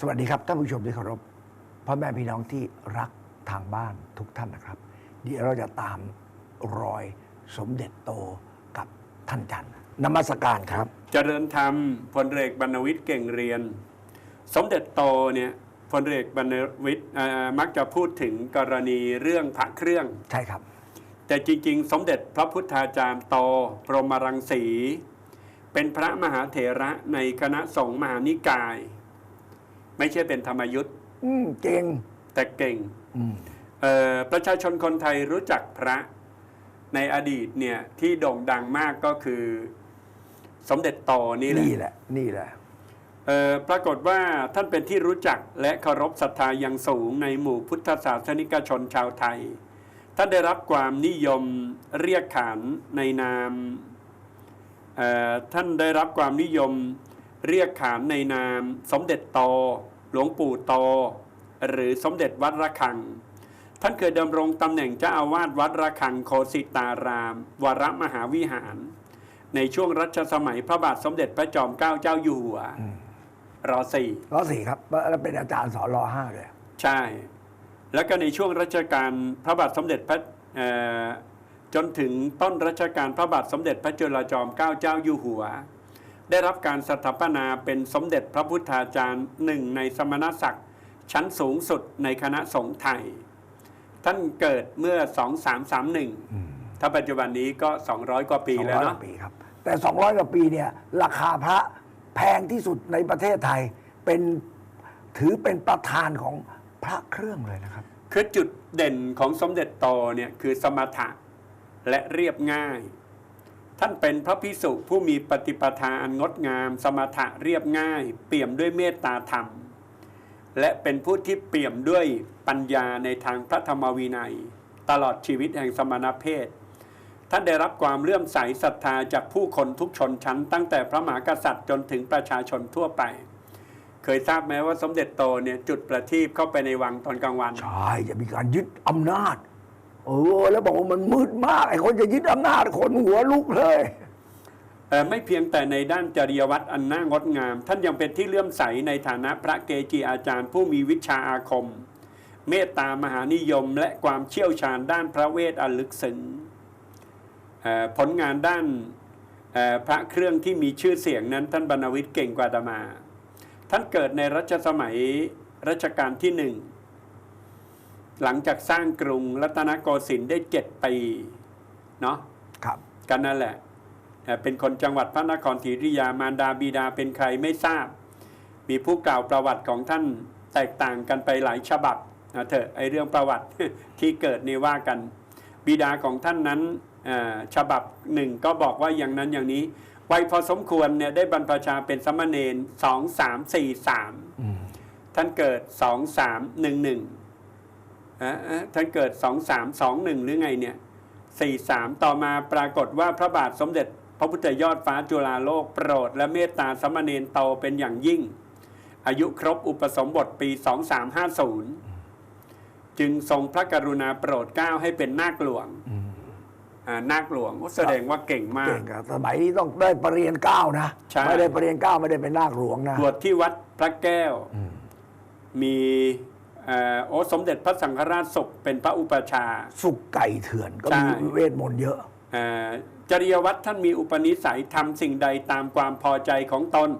สวัสดีครับท่านผู้ชมที่เคารพพ่อแม่พี่น้องที่รักทางบ้านทุกท่านนะครับ เดี๋ยวเราจะตามรอยสมเด็จโตกับท่านจันทร์นมัสการครับ เจริญธรรมพลเอกบรรณวิทย์เก่งเรียน สมเด็จโตเนี่ยพลเอกบรรณวิทย์เอ่อมักจะพูดถึงกรณีเรื่องพระเครื่องใช่ครับ แต่จริงๆ สมเด็จพระพุทธาจารย์โตพรหมรังสี เป็นพระมหาเถระในคณะสงฆ์มหานิกาย ไม่ใช่เป็นธรรมยุทธ์อืมเก่งแต่เก่งอืมเอ่อประชาชนคนไทยรู้จักพระในอดีตเนี่ยที่โด่งดังมากก็คือสมเด็จโตนี่แหละ นี่แหละ นี่แหละ เอ่อปรากฏว่าท่านเป็นที่รู้จักและเคารพศรัทธาอย่างสูงในหมู่พุทธศาสนิกชนชาวไทย ท่านได้รับความนิยมเรียกขานในนามเอ่อท่านได้รับความนิยม เรียกขานในนามสมเด็จโตหลวงปู่โตหรือสมเด็จวัดระฆัง ท่านเคยดำรงตำแหน่งเจ้าอาวาสวัดระฆังโคสิตาราม วรมหาวิหาร ในช่วงรัชสมัยพระบาทสมเด็จพระจอมเกล้าเจ้าอยู่หัวอืมรอสี่ร้อสี่ครับแล้วเป็นอาจารย์สอนรอห้าเลยใช่ แล้วก็ในช่วงรัชกาลพระบาทสมเด็จพระเอ่อจนถึงต้นรัชกาลพระบาทสมเด็จพระจุลจอมเกล้าเจ้าอยู่หัว ได้รับการสถาปนาเป็นสมเด็จพระพุทธาจารย์หนึ่งในสมณศักดิ์ชั้นสูงสุดในคณะสงฆ์ไทย ท่านเกิดเมื่อ 2331 ถ้าปัจจุบันนี้ก็ 200 กว่าปีสองแล้วร้อยกเนาะว่าปีครับ แต่สองร้อยกว่าปีเนี่ยราคาพระแพงที่สุดในประเทศไทยเป็นถือเป็นประธานของพระเครื่องเลยนะครับ คือจุดเด่นของสมเด็จโตเนี่ยคือสมถะและเรียบง่าย ท่านเป็นพระพิสุผู้มีปฏิปทาอันงดงาม สมถะเรียบง่าย เปี่ยมด้วยเมตตาธรรม และเป็นผู้ที่เปี่ยมด้วยปัญญาในทางพระธรรมวินัย ตลอดชีวิตแห่งสมณเพศ ท่านได้รับความเลื่อมใสศรัทธาจากผู้คนทุกชนชั้น ตั้งแต่พระมหากษัตริย์จนถึงประชาชนทั่วไป เคยทราบไหมว่าสมเด็จโตเนี่ยจุดประทีปเข้าไปในวังตอนกลางวัน ใช่ จะมีการยึดอำนาจ เออแล้วบอกว่ามันมืดมากไอ้คนจะยึดอำนาจคนหัวลุกเลยเอ่ไม่เพียงแต่ในด้านจริยวัตรอันน่างดงาม ท่านยังเป็นที่เลื่อมใสในฐานะพระเกจิอาจารย์ผู้มีวิชาอาคม เมตตามหานิยมและความเชี่ยวชาญด้านพระเวทอันลึกซึ้งผลงานด้านพระเครื่องที่มีชื่อเสียงนั้นท่านบรรณวิทย์เก่งกว่าตมา ท่านเกิดในรัชสมัยรัชกาลที่หนึ่ง หลังจากสร้างกรุงรัตนโกสินทร์ได้เจ็ดปีเนาะครับกันนั่นแหละเอ่อเป็นคนจังหวัดพระนครศรีอยุธยามารดาบิดาเป็นใครไม่ทราบ มีผู้กล่าวประวัติของท่านแตกต่างกันไปหลายฉบับนะเถอะไอเรื่องประวัติที่เกิดนี่ว่ากัน บิดาของท่านนั้นเอ่อฉบับหนึ่งก็บอกว่าอย่างนั้นอย่างนี้วัยพอสมควรเนี่ยได้บรรพชาเป็นสามเณรสองสามสี่สามอืมท่านเกิดสองสามหนึ่งหนึ่ง ท่านเกิดสองสามสองหนึ่งหรือไงเนี่ยสี่สามต่อมาปรากฏว่าพระบาทสมเด็จ พระพุทธยอดฟ้าจุฬาโลกโปรดและเมตตาสามเณรโตเป็นอย่างยิ่ง อายุครบอุปสมบทปี 2350 จึงทรงพระกรุณาโปรดเกล้าให้เป็นนาคหลวงอืมอ่านาคหลวงโอ้แสดงว่าเก่งมาเก่กงครับสมัยนี้ต้องได้ปรริญญาเก้านะใช่ไม่ได้ปรริญญาเก้าไม่ได้เป็นนาคหลวงนะบวชที่วัดพระแก้วอืมมีเอ่อ โอ้สมเด็จพระสังฆราชศพเป็นพระอุปชฌาย์สุกไก่เถื่อนก็ใช่มีเวทมนต์เยอะเอ่อจริยวัตรท่านมีอุปนิสัยทำสิ่งใดตามความพอใจของตน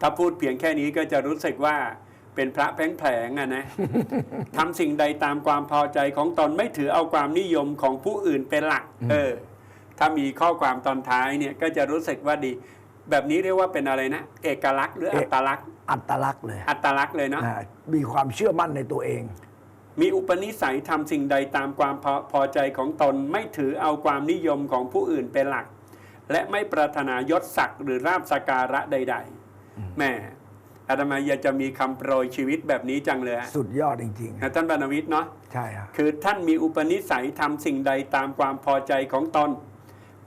ถ้าพูดเพียงแค่นี้ก็จะรู้สึกว่าเป็นพระแผลงๆอะนะทำสิ่งใดตามความพอใจของตนไม่ถือเอาความนิยมของผู้อื่นเป็นหลัก เออ ถ้ามีข้อความตอนท้ายเนี่ยก็จะรู้สึกว่าดี แบบนี้เรียกว่าเป็นอะไรนะ เอกลักษณ์หรืออัตลักษณ์ อัตลักษณ์เลยอัตลักษณ์เลยเนาะนะมีความเชื่อมั่นในตัวเอง มีอุปนิสัยทำสิ่งใดตามความพอพอใจของตนไม่ถือเอาความนิยมของผู้อื่นเป็นหลัก และไม่ปรารถนายศศักดิ์หรือราบสการะใด ๆแม่อาตมาอยากจะมีคำโปรยชีวิตแบบนี้จังเลยอะสุดยอดจริงนะท่านบรรณวิทย์เนาะๆใช่ครับคือท่านมีอุปนิสัยทำสิ่งใดตามความพอใจของตน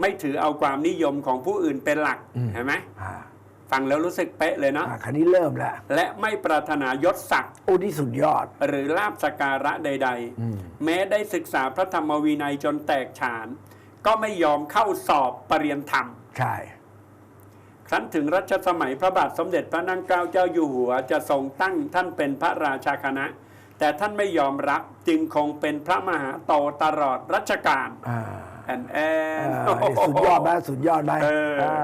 ไม่ถือเอาความนิยมของผู้อื่นเป็นหลักเห็นไหมอ่าฟังแล้วรู้สึกเป๊ะเลยเนาะอ่าคันนี้เริ่มแล้ว และไม่ปรารถนายศศักดิ์โอ้นี่สุดยอด หรือลาบสการะใดอืมๆแม้ได้ศึกษาพระธรรมวินัยจนแตกฉาน ก็ไม่ยอมเข้าสอบปรริยนธรรม ใช่ ครั้นถึงรัชสมัยพระบาทสมเด็จพระนั่งเกล้าเจ้าอยู่หัว จะทรงตั้งท่านเป็นพระราชาคณะ แต่ท่านไม่ยอมรับจึงคงเป็นพระมหาโตตลอดรัชกาลอ่า แอนแอเอนอนี่สุดยอดไหมสุดยอดไหมเอออ่า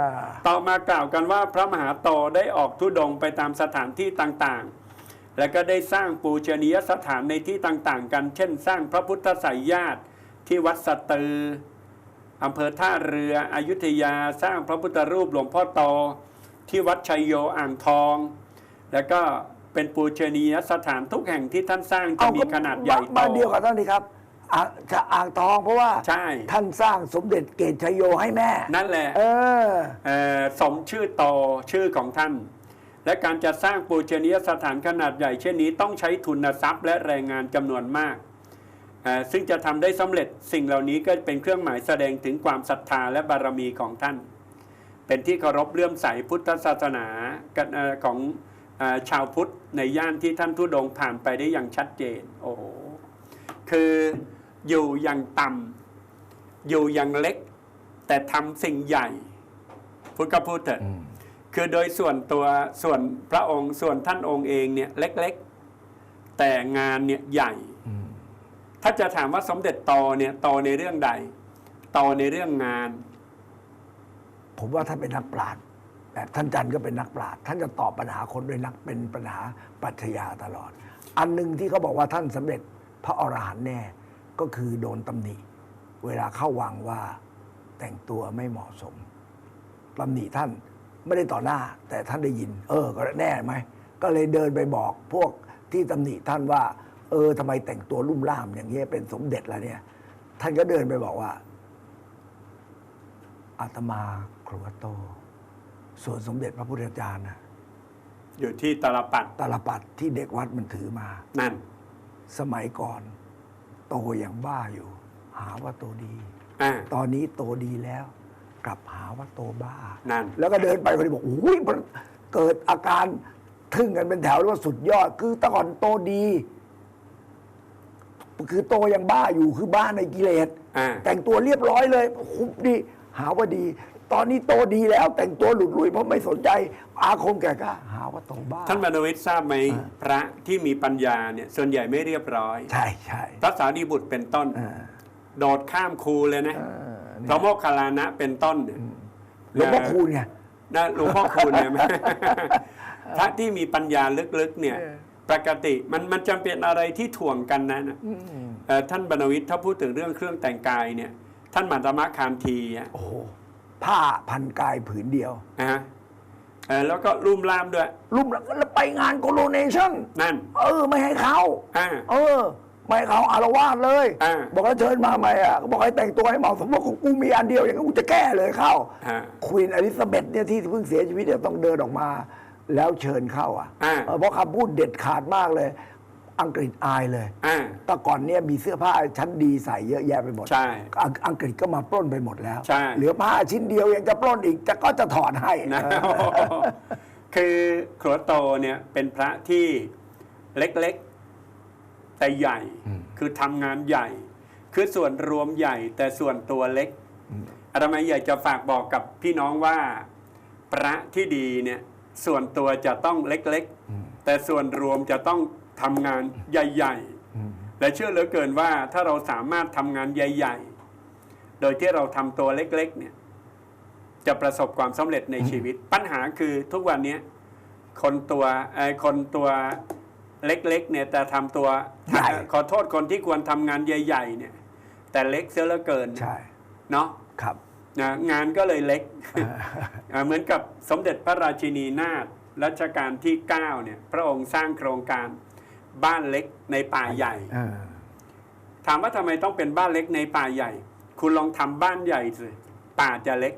ต่อมากล่าวกันว่าพระมหาโตได้ออกทุดงค์ไปตามสถานที่ต่างๆ และก็ได้สร้างปูชนียสถานในที่ต่างๆ กัน เช่น สร้างพระพุทธไสยญาติที่วัดสตืออำเภอท่าเรืออยุธยาสร้างพระพุทธรูปหลวงพ่อโตที่วัดชัยโยอ่างทอง แล้วก็เป็นปูชนียสถานทุกแห่งที่ท่านสร้างจะมีขนาดใหญ่โต บ้านเดียวกับท่านนี่ครับ อ่างจะอ่างทองเพราะว่าใช่ ท่านสร้างสมเด็จเกตชัยโยให้แม่ นั่นแหละเออ เอ่อสมชื่อโตชื่อของท่าน และการจะสร้างปูชนียสถานขนาดใหญ่เช่นนี้ต้องใช้ทุนทรัพย์และแรงงานจำนวนมากเอ่อซึ่งจะทำได้สำเร็จสิ่งเหล่านี้ก็เป็นเครื่องหมายแสดงถึงความศรัทธาและบารมีของท่าน เป็นที่เคารพเลื่อมใสพุทธศาสนากันเอ่อของเอ่อชาวพุทธในย่านที่ท่านทุดงค์ผ่านไปได้อย่างชัดเจน โอ้โห คือ อยู่อย่างต่ำอยู่อย่างเล็ก แต่ทำสิ่งใหญ่พุทธก็พูดเถอะคือโดยส่วนตัวส่วนพระองค์ส่วนท่านองค์เองเนี่ยเล็กๆ แต่งานเนี่ยใหญ่ ถ้าจะถามว่าสมเด็จโตเนี่ยโตในเรื่องใดโตในเรื่องงาน ผมว่าท่านเป็นนักปราชญ์แบบท่านจันทร์ก็เป็นนักปราชญ์ท่านจะตอบปัญหาคนด้วยนักเป็นปัญหาปรัชญาตลอด อันหนึ่งที่เขาบอกว่าท่านสำเร็จพระอรหันต์แน่ ก็คือโดนตำหนิ เวลาเข้าวังว่าแต่งตัวไม่เหมาะสมตำหนิท่านไม่ได้ต่อหน้า แต่ท่านได้ยิน เออ ก็แน่ไหมก็เลยเดินไปบอกพวกที่ตำหนิท่านว่า เออทำไมแต่งตัวลุ่มล่ามอย่างเงี้ยเป็นสมเด็จแล้วเนี่ย ท่านก็เดินไปบอกว่าอาตมาครัวโต ส่วนสมเด็จพระพุทธจารย์นะอยู่ที่ตาลปัดตาลปัดที่เด็กวัดมันถือมา นั่น สมัยก่อน โตอย่างบ้าอยู่ หาว่าโตดี อ่า ตอนนี้โตดีแล้ว กลับหาว่าโตบ้า นั่น แล้วก็เดินไปคนนี้บอกอุ้ยมันเกิดอาการทึ่งกันเป็นแถวเรียกว่าสุดยอด คือแตะก่อนโตดี คือโตยังบ้าอยู่คือบ้าในกิเลส อ่า แต่งตัวเรียบร้อยเลยคุบดี หาว่าดี ตอนนี้โตดีแล้วแต่งตัวหลุดลุยเพราะไม่สนใจ อาคมแก่กล้าหาว่าโตบ้าท่านบรรณวิทย์ทราบไหมอ่าพระที่มีปัญญาเนี่ยส่วนใหญ่ไม่เรียบร้อย ใช่ใช่พระสารีบุตรเป็นต้นอ่าโดดข้ามครูเลยนะเออเนี่ยพระโมคคัลลานะเป็นต้นเนี่ยหลวงพ่อคูณไงนะหลวงพ่อคูณเนี่ยพระที่มีปัญญาลึกๆเนี่ยเออปกติมันมันจำเป็นอะไรที่ถ่วงกันนะนะเอ่อท่านบรรณวิทย์ถ้าพูดถึงเรื่องเครื่องแต่งกายเนี่ย ท่านมัตตมะคามทีอะโอ้โห ผ้าพันกายผืนเดียวนะฮะเอ่อแล้วก็ลุ่มล่ามด้วยรุ่มแล้วก็ไปงานโคโรเนชั่นนั่น เออ ไม่ให้เขาอ่า เออ ไม่ให้เขาอารวาสเลย อ่า บอกแล้วเชิญมาใหม่อะบอกให้แต่งตัวให้เหมาะสมบอกกูมีอันเดียวอย่างนั้นกูจะแก้เลยเข้าอ่า ควีนอลิซาเบธเนี่ยที่เพิ่งเสียชีวิตเนี่ยต้องเดินออกมา แล้วเชิญเข้าอะอ่า เออเพราะคำพูดเด็ดขาดมากเลย อังกฤษอายเลยอ่า แต่ก่อนเนี่ยมีเสื้อผ้าชั้นดีใส่เยอะแยะไปหมดใช่อังอังกฤษก็มาปล้นไปหมดแล้ว ใช่ เหลือผ้าชิ้นเดียวยังจะปล้นอีกจะก็จะถอดให้นะคือครัวโตเนี่ยเป็นพระที่เล็กๆ แต่ใหญ่ คือทำงานใหญ่ คือส่วนรวมใหญ่แต่ส่วนตัวเล็กอาตมาอยากจะฝากบอกกับพี่น้องว่า พระที่ดีเนี่ยส่วนตัวจะต้องเล็กๆ แต่ส่วนรวมจะต้อง ทำงานใหญ่ ๆ และเชื่อเหลือเกินว่าถ้าเราสามารถทำงานใหญ่ ๆ โดยที่เราทำตัวเล็ก ๆ เนี่ย จะประสบความสำเร็จในชีวิต ปัญหาคือทุกวันเนี้ยคนตัวเอ่อคนตัวเล็ก ๆ เนี่ยแต่ทำตัวใหญ่ขอโทษคนที่ควรทำงานใหญ่ ๆ เนี่ย แต่เล็กเสียเหลือเกินใช่เนาะครับนะงานก็เลยเล็กอ่าเหมือนกับสมเด็จพระราชินีนาถรัชกาลที่ 9 เนี่ย พระองค์สร้างโครงการ บ้านเล็กในป่าใหญ่เออถามว่าทำไมต้องเป็นบ้านเล็กในป่าใหญ่ คุณลองทำบ้านใหญ่สิป่าจะเล็ก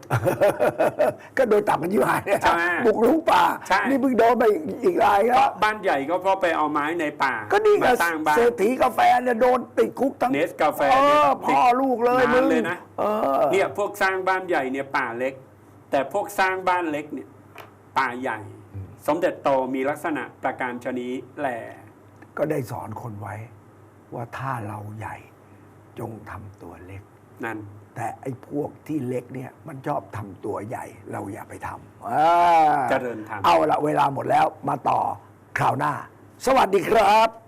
ก็โดยตับกันยี่ห้าเนี่ยใช่ไหมบุกรุกป่าใช่นี่เพิ่งโดนไปอีกรายเพแล้วราะบ้านใหญ่ก็เพราะไปเอาไม้ในป่า ก็นี่ไงมาสร้างบ้านเศรษฐีกาแฟเนี่ยโดนติดคุกทั้งเนสกาแฟเอเนี่ยอติดพ่อลูกเลยนานมึงเลยนะเออเนี่ยพวกสร้างบ้านใหญ่เนี่ยป่าเล็ก แต่พวกสร้างบ้านเล็กเนี่ย ป่าใหญ่ สมเด็จโตมีลักษณะประการชนี้แหละ ก็ได้สอนคนไว้ว่าถ้าเราใหญ่จงทำตัวเล็ก นั่น แต่ไอ้พวกที่เล็กเนี่ย มันชอบทำตัวใหญ่ เราอย่าไปทำอ่าเจริญธรรม เอาละเวลาหมดแล้วมาต่อคราวหน้า สวัสดีครับ